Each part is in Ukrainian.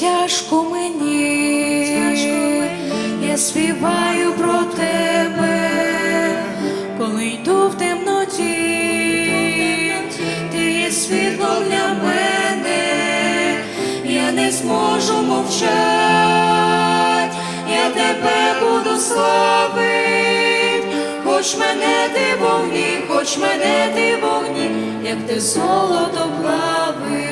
тяжко мені, я співаю про тебе, коли йду в темноті, ти є світлом для мене, я не зможу мовчати, я тебе буду славить, хоч мене ти вогні, хоч мене ти вогні, як ти золото плавить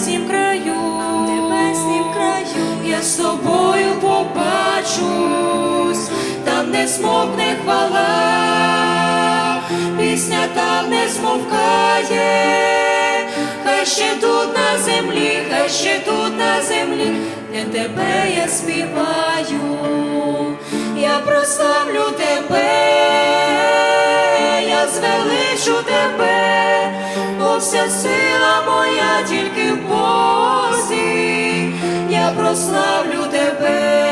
небеснім краю, в небеснім краю, я з тобою побачусь, там не змовкне хвала, пісня там не змовкає, хай ще тут на землі, хай ще тут на землі, для тебе я співаю, я прославлю тебе, я звеличу тебе, вся сила моя тільки в Бозі, я прославлю тебе,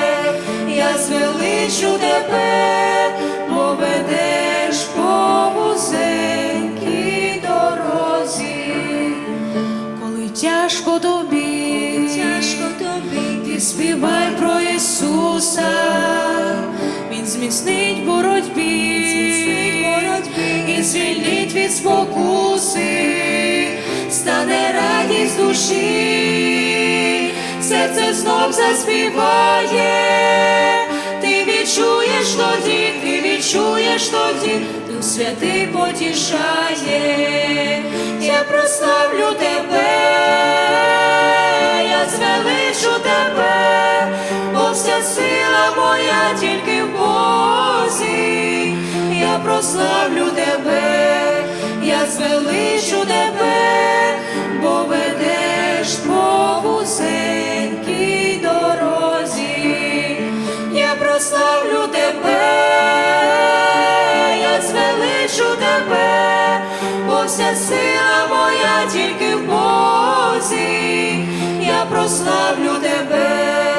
я звеличу тебе, бо ведеш по вузенькій дорозі, коли тяжко тобі, тяжко тобі, ти співай про Ісуса, Він зміцнить в боротьбі, і звільнить від спокуси, душі, серце знов заспіває, ти відчуєш тоді, ти відчуєш тоді, Дух святий потішає, я прославлю тебе, я звеличу тебе, бо вся сила моя тільки в Бозі, я прославлю тебе, я звеличу тебе, я прославлю тебе, я звеличу тебе, бо вся сила моя тільки в Бозі, я прославлю тебе,